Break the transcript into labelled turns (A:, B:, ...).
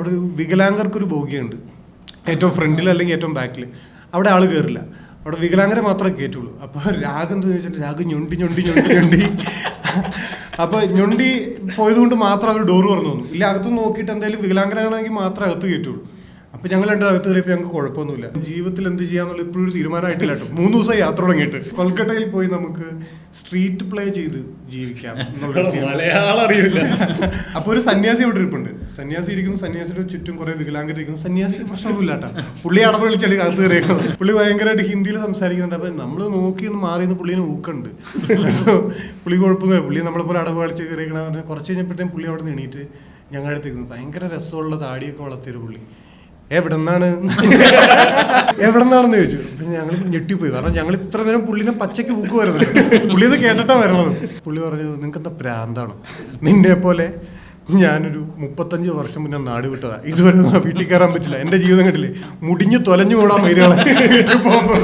A: അവിടെ ഒരു വികലാംഗർക്ക് ഒരു ബോഗിയുണ്ട്. ഏറ്റവും ഫ്രണ്ടിൽ അല്ലെങ്കിൽ ഏറ്റവും ബാക്കിൽ അവിടെ ആൾ കയറില്ല അവിടെ വികലാംഗരെ മാത്രമേ കയറ്റുള്ളൂ അപ്പോൾ രാഗം എന്ന് ചോദിച്ചിട്ട് രാഗം ഞൊണ്ടി ഞൊണ്ടി ഞൊണ്ടി ഞൊണ്ടി. അപ്പോൾ ഞൊണ്ടി പോയതുകൊണ്ട് മാത്രം അവർ ഡോറ് തുറന്നു തോന്നും. ഇല്ല അകത്ത് നോക്കിയിട്ട് എന്തായാലും വികലാംഗരാണെങ്കിൽ മാത്രമേ അകത്ത് കയറ്റുള്ളൂ അപ്പോൾ ഞങ്ങൾ രണ്ടും അകത്ത് കയറിയപ്പോൾ ഞങ്ങൾക്ക് കുഴപ്പമൊന്നുമില്ല. ജീവിതത്തിൽ എന്ത് ചെയ്യാന്നുള്ള ഇപ്പോഴും ഒരു തീരുമാനമായിട്ടില്ല കേട്ടോ. മൂന്ന് ദിവസം യാത്ര തുടങ്ങിയിട്ട്. കൊൽക്കട്ടയിൽ പോയി നമുക്ക് സ്ട്രീറ്റ് പ്ലേ ചെയ്ത് ജീവിക്കാം.
B: മലയാളം അറിയില്ല.
A: അപ്പൊ ഒരു സന്യാസി ഇവിടെ ഇരിപ്പുണ്ട്. സന്യാസി ഇരിക്കുന്നു സന്യാസിയുടെ ചുറ്റും കുറെ വികലാംഗർ ഇരിക്കുന്നു. സന്യാസിക്ക് പ്രശ്നമൊന്നുമില്ല കേട്ടോ. പുള്ളി അടവ് വിളിച്ചാൽ അകത്ത് കയറിയോ പുള്ളി ഭയങ്കരമായിട്ട് ഹിന്ദിയിൽ സംസാരിക്കുന്നുണ്ട്. അപ്പൊ നമ്മൾ നോക്കി ഒന്ന് മാറി നിന്ന് പുള്ളിനെ ഊക്കുണ്ട്. പുള്ളി കുഴപ്പമൊന്നുമില്ല. പുള്ളി നമ്മളെ പോലെ അടവ് കളിച്ച് കയറിയേക്കണെന്ന് പറഞ്ഞാൽ കുറച്ച് കഴിഞ്ഞപ്പോഴത്തേക്കും പുള്ളി അവിടെ നിന്ന് എണീറ്റ് ഞങ്ങളുടെ അടുത്തേക്ക് ഭയങ്കര രസമുള്ള താടിയൊക്കെ വളർത്തിയൊരു പുള്ളി. എവിടെ നിന്നാണ് എവിടെ നിന്നാണെന്ന് ചോദിച്ചു. പിന്നെ ഞങ്ങൾ ഞെട്ടിപ്പോയി. കാരണം ഞങ്ങൾ ഇത്ര നേരം പുള്ളിനെ പച്ചയ്ക്ക് ബുക്ക് വരുന്നത് പുള്ളി ഇത് കേട്ടിട്ടാ വരണത് പുള്ളി പറഞ്ഞു നിങ്ങൾക്ക് എന്താ പ്രാന്താണ്? നിന്നെ പോലെ ഞാനൊരു മുപ്പത്തഞ്ച് വർഷം മുന്നേ നാട് വിട്ടതാ. ഇതുവരെ വീട്ടിൽ കയറാൻ പറ്റില്ല. എന്റെ ജീവിതം കണ്ടില്ലേ? മുടിഞ്ഞു തൊലഞ്ഞു കൂടാൻ പോകുമ്പോൾ